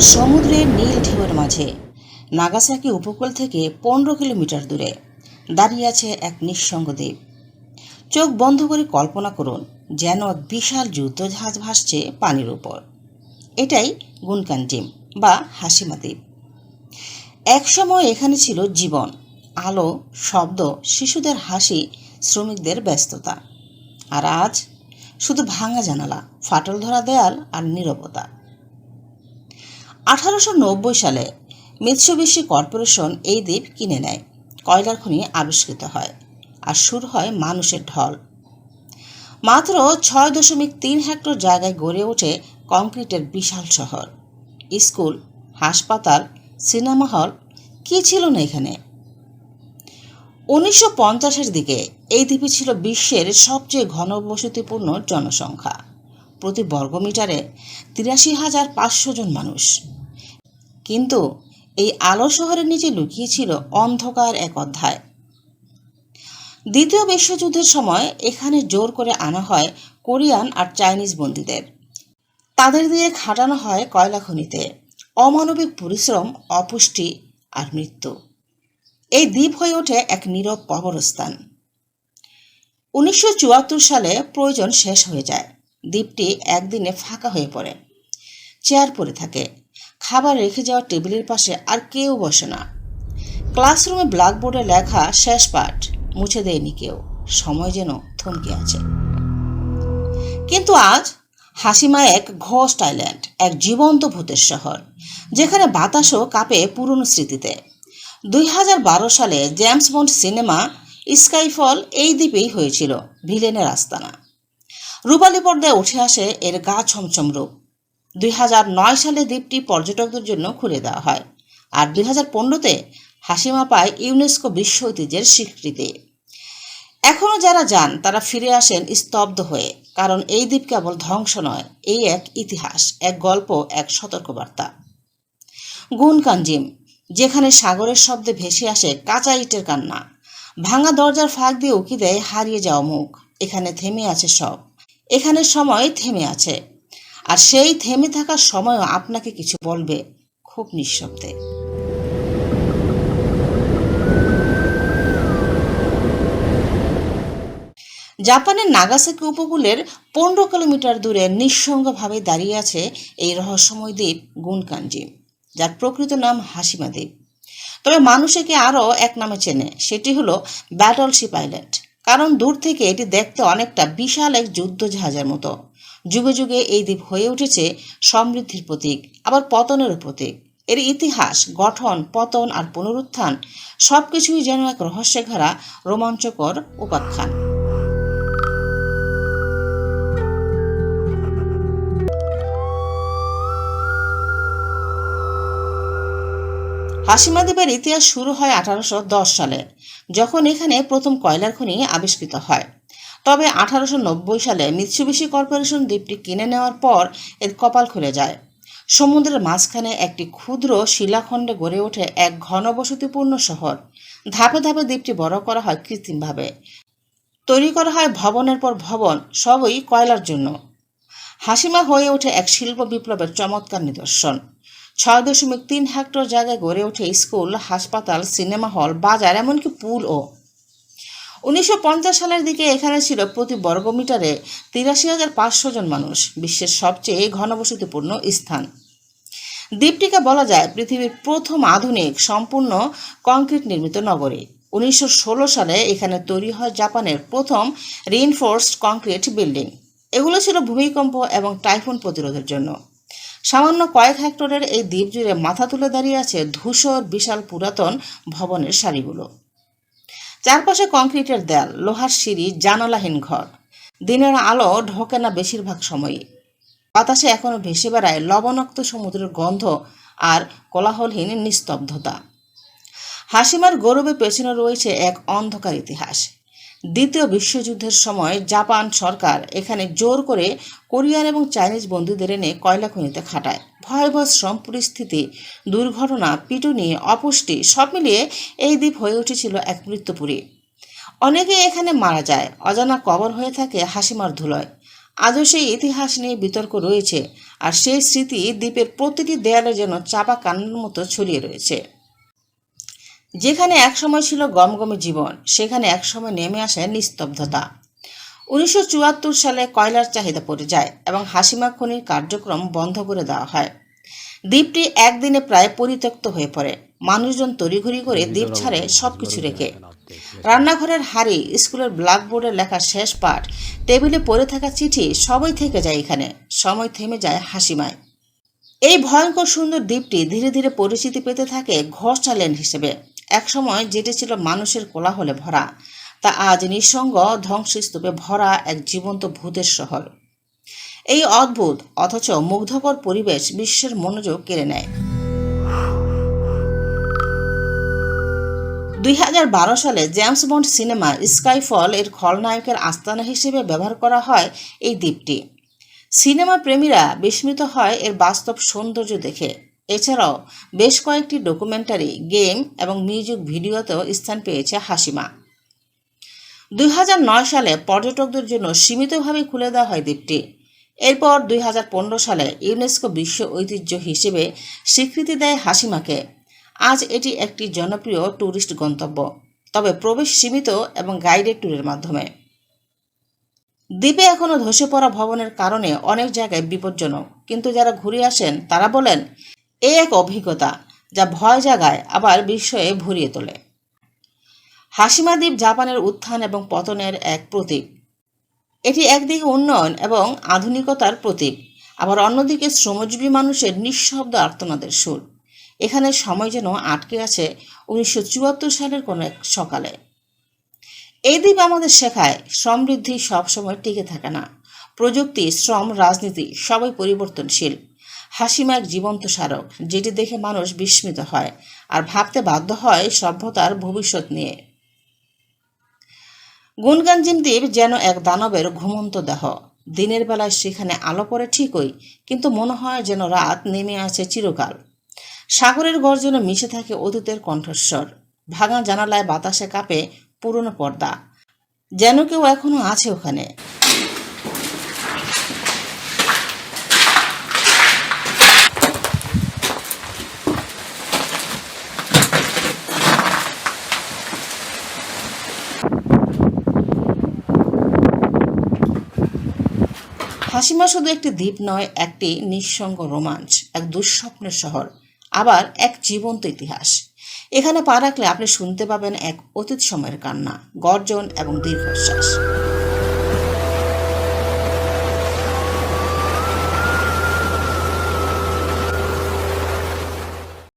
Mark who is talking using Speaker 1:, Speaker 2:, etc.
Speaker 1: সমুদ্রের নীল ঢেউয়ের মাঝে। নাগাসাকি উপকূল থেকে পনেরো কিলোমিটার দূরে। দাঁড়িয়ে আছে এক নিঃসঙ্গ দ্বীপ চোখ বন্ধ করে কল্পনা করুন, যেন এক বিশাল যুদ্ধজাহাজ ভাসছে পানির উপর। এটাই গুনকানজিম বা হাসিমা দ্বীপ একসময় এখানে ছিল জীবন, আলো, শব্দ, শিশুদের হাসি, শ্রমিকদের ব্যস্ততা। আর আজ শুধু ভাঙা জানালা, ফাটল ধরা দেয়াল আর নীরবতা। আঠারোশো নব্বই সালে মিৎসুবিশি কর্পোরেশন এই দ্বীপ কিনে নেয়, কয়লার খনি আবিষ্কৃত হয় আর শুরু হয় মানুষের ঢল। মাত্র ছয় দশমিক তিন হেক্টর জায়গায় গড়ে ওঠে কংক্রিটের বিশাল শহর। স্কুল, হাসপাতাল, সিনেমা হল, কী ছিল না এখানে? উনিশশো পঞ্চাশের দিকে এই দ্বীপে ছিল বিশ্বের সবচেয়ে ঘনবসতিপূর্ণ জনসংখ্যা। প্রতি বর্গমিটারে তিরাশি হাজার পাঁচশো জন মানুষ। কিন্তু এই আলো শহরের নিচে লুকিয়ে ছিল অন্ধকার এক অধ্যায়। দ্বিতীয় বিশ্বযুদ্ধের সময় এখানে জোর করে আনা হয় কোরিয়ান আর চাইনিজ বন্দীদের। তাদের দিয়ে খাটানো হয় কয়লা খনিতে। অমানবিক পরিশ্রম, অপুষ্টি আর মৃত্যু। এই দ্বীপ হয়ে ওঠে এক নীরব কবরস্থান। উনিশশো চুয়াত্তর সালে প্রয়োজন শেষ হয়ে যায়। দ্বীপটি একদিনে ফাঁকা হয়ে পড়ে। চেয়ার পড়ে থাকে। খাবার রেখে যাওয়া টেবিলের পাশে আর কেউ বসে না। ক্লাসরুমে ব্ল্যাকবোর্ডে লেখা শেষ পাঠ, মুছে দেয়নি কেউ। সময় যেন থমকে আছে। কিন্তু আজ হাসিমা এক ঘোস্ট আইল্যান্ড এক জীবন্ত ভূতের শহর, যেখানে বাতাসও কাঁপে পুরনো স্মৃতিতে। দুই হাজার বারো সালে জেমস বন্ড সিনেমা স্কাইফল এই দ্বীপেই হয়েছিল, ভিলেনের আস্তানা। রূপালী পর্দায় উঠে আসে এর গা ছমছম রূপ। দুই হাজার নয় সালে দ্বীপটি পর্যটকদের জন্য খুলে দেওয়া হয় আর দুই হাজার পনেরোতে হাসিমা পায় ইউনেস্কো বিশ্ব ঐতিহ্যের স্বীকৃতি। এখনও যারা যান, তারা ফিরে আসেন স্তব্ধ হয়ে, কারণ এই দ্বীপ কেবল ধ্বংস নয়, এই এক ইতিহাস, এক গল্প, এক সতর্কবার্তা। গুন কাঞ্জিম যেখানে সাগরের শব্দে ভেসে আসে কাঁচা ইটের কান্না, ভাঙা দরজার ফাঁক দিয়ে উকি দেয় হারিয়ে যাওয়া মুখ, এখানে থেমে আছে সব। এখানে সময় থেমে আছে। আর সেই থেমে থাকার সময়ও আপনাকে কিছু বলবে খুব নিঃশব্দে। জাপানের নাগাসাকি উপকূলের পনেরো কিলোমিটার দূরে নিঃসঙ্গভাবে দাঁড়িয়ে আছে এই রহস্যময় দ্বীপ গুনকাঞ্জিম যার প্রকৃত নাম হাসিমা দ্বীপ। তবে মানুষ একে আরও এক নামে চেনে, সেটি হলো ব্যাটলশিপ আইল্যান্ড কারণ দূর থেকে এটি দেখতে অনেকটা বিশাল এক যুদ্ধ জাহাজের মতো। যুগে যুগে এই দ্বীপ হয়ে উঠেছে সমৃদ্ধির প্রতীক, আবার পতনেরও প্রতীক। এর ইতিহাস, গঠন, পতন আর পুনরুত্থান সব কিছুই যেন এক রহস্যে ঘেরা রোমাঞ্চকর উপাখ্যান। হাসিমা দ্বীপের ইতিহাস শুরু হয় আঠারোশো দশ সালে, যখন এখানে প্রথম কয়লার খনি আবিষ্কৃত হয়। তবে আঠারোশো নব্বই সালে মিৎসুবিশি কর্পোরেশন দ্বীপটি কিনে নেওয়ার পর এর কপাল খুলে যায়। সমুদ্রের মাঝখানে একটি ক্ষুদ্র শিলাখণ্ডে গড়ে ওঠে এক ঘনবসতিপূর্ণ শহর। ধাপে ধাপে দ্বীপটি বড় করা হয় কৃত্রিমভাবে। তৈরি করা হয় ভবনের পর ভবন, সবই কয়লার জন্য। হাসিমা হয়ে ওঠে এক শিল্প বিপ্লবের চমৎকার নিদর্শন। ছয় দশমিক তিন হেক্টর জায়গায় গড়ে ওঠে স্কুল, হাসপাতাল, সিনেমা হল, বাজার, এমনকি পুলও। উনিশশো পঞ্চাশ সালের দিকে এখানে ছিল প্রতি বর্গমিটারে তিরাশি হাজার পাঁচশো জন মানুষ, বিশ্বের সবচেয়ে ঘনবসতিপূর্ণ স্থান। দ্বীপটিকে বলা যায় পৃথিবীর প্রথম আধুনিক, সম্পূর্ণ কংক্রিট নির্মিত নগরী। উনিশশো ষোলো সালে এখানে তৈরি হয় জাপানের প্রথম রিইনফোর্সড কংক্রিট বিল্ডিং এগুলো ছিল ভূমিকম্প এবং টাইফুন প্রতিরোধের জন্য। সামান্য কয়েক হেক্টরের এই দ্বীপ জুড়ে মাথা তুলে দাঁড়িয়ে আছে ধূসর, বিশাল পুরাতন ভবনের সারিগুলো। চারপাশে কংক্রিটের দেয়াল, লোহার সিঁড়ি, জানালাহীন ঘর। দিনের আলো ঢোকে না বেশিরভাগ সময়ই। বাতাসে এখনও ভেসে বেড়ায় লবণাক্ত সমুদ্রের গন্ধ আর কোলাহলহীন নিস্তব্ধতা। হাসিমার গৌরবের পেছনে রয়েছে এক অন্ধকার ইতিহাস। দ্বিতীয় বিশ্বযুদ্ধের সময় জাপান সরকার এখানে জোর করে কোরিয়ান এবং চাইনিজ বন্ধুদের এনে কয়লা খনিতে খাটায়। ভয়াবহ শ্রম পরিস্থিতি, দুর্ঘটনা, পিটুনি, অপুষ্টি সব মিলিয়ে এই দ্বীপ হয়ে উঠেছিল এক মৃত্যুপুরী। অনেকে এখানে মারা যায়, অজানা কবর হয়ে থাকে হাসিমার ধুলোয়। আজও সেই ইতিহাস নিয়ে বিতর্ক রয়েছে, আর সেই স্মৃতি দ্বীপের প্রতিটি দেয়ালে যেন চাপা কান্নার মতো ছড়িয়ে রয়েছে। যেখানে একসময় ছিল গমগমে জীবন, সেখানে একসময় নেমে আসে নিস্তব্ধতা। উনিশশো চুয়াত্তর সালে কয়লার চাহিদা পড়ে যায় এবং হাসিমা খনির কার্যক্রম বন্ধ করে দেওয়া হয়। দ্বীপটি একদিনে প্রায় পরিত্যক্ত হয়ে পড়ে। মানুষজন তড়িঘড়ি করে দ্বীপ ছাড়ে সবকিছু রেখে। রান্নাঘরের হাড়ি, স্কুলের ব্ল্যাকবোর্ডে লেখা শেষ পাঠ, টেবিলে পড়ে থাকা চিঠি সবই থেকে যায় এখানে। সময় থেমে যায় হাসিমায়। এই ভয়ঙ্কর সুন্দর দ্বীপটি ধীরে ধীরে পরিচিতি পেতে থাকে ঘোষা লেন হিসেবে। একসময় যেটি ছিল মানুষের কোলাহলে ভরা, তা আজ নিঃসঙ্গ ধ্বংসস্তূপে ভরা এক জীবন্ত ভূতের শহর। এই অদ্ভুত, অথচ মুগ্ধকর পরিবেশ বিশ্বের মনোযোগ কেড়ে নেয়। দুই হাজার বারো সালে জেমস বন্ড সিনেমা স্কাইফল এর খলনায়কের আস্তানা হিসেবে ব্যবহার করা হয় এই দ্বীপটি। সিনেমা প্রেমীরা বিস্মিত হয় এর বাস্তব সৌন্দর্য দেখে। এছাড়াও বেশ কয়েকটি ডকুমেন্টারি গেম এবং মিউজিক ভিডিওতেও স্থান পেয়েছে হাসিমা। দুই সালে পর্যটকদের জন্য সীমিতভাবে খুলে দেওয়া হয় দ্বীপটি। এরপর দু হাজার পনেরো সালে ইউনেস্কো বিশ্ব ঐতিহ্য হিসেবে স্বীকৃতি দেয় হাসিমাকে। আজ এটি একটি জনপ্রিয় ট্যুরিস্ট গন্তব্য, তবে প্রবেশ সীমিত এবং গাইডেড ট্যুরের মাধ্যমে। দ্বীপে এখনও ধসে পড়া ভবনের কারণে অনেক জায়গায় বিপজ্জনক, কিন্তু যারা ঘুরে আসেন তারা বলেন এ এক অভিজ্ঞতা যা ভয় জাগায়, আবার বিস্ময়ে ভরিয়ে তোলে। হাসিমা দ্বীপ জাপানের উত্থান এবং পতনের এক প্রতীক। এটি একদিকে উন্নয়ন এবং আধুনিকতার প্রতীক, আবার অন্যদিকে শ্রমজীবী মানুষের নিঃশব্দ আর্তনাদের সুর। এখানে সময় যেন আটকে আছে উনিশশো চুয়াত্তর সালের কোনো এক সকালে। এই দ্বীপ আমাদের শেখায় সমৃদ্ধি সবসময় টিকে থাকে না। প্রযুক্তি, শ্রম, রাজনীতি সবই পরিবর্তনশীল। হাসিমা এক জীবন্ত স্মারক, যেটি দেখে মানুষ বিস্মিত হয় আর ভাবতে বাধ্য হয় সভ্যতার ভবিষ্যৎ নিয়ে। গুনগানজিম দ্বীপ যেন এক দানবের ঘুমন্ত দেহ। দিনের বেলায় সেখানে আলো পড়ে ঠিকই, কিন্তু মনে হয় যেন রাত নেমে আছে চিরকাল। সাগরের গর্জনে মিশে থাকে অতীতের কণ্ঠস্বর। ভাঙা জানালায় বাতাসে কাঁপে পুরনো পর্দা। যেন কেউ এখনও আছে ওখানে। হাসিমা শুধু একটি দ্বীপ নয়, একটি নিঃসঙ্গ রোমাঞ্চ, এক দুঃস্বপ্নের শহর, আবার এক জীবন্ত ইতিহাস। এখানে পা রাখলে আপনি শুনতে পাবেন এক অতীত সময়ের কান্না, গর্জন এবং দীর্ঘশ্বাস।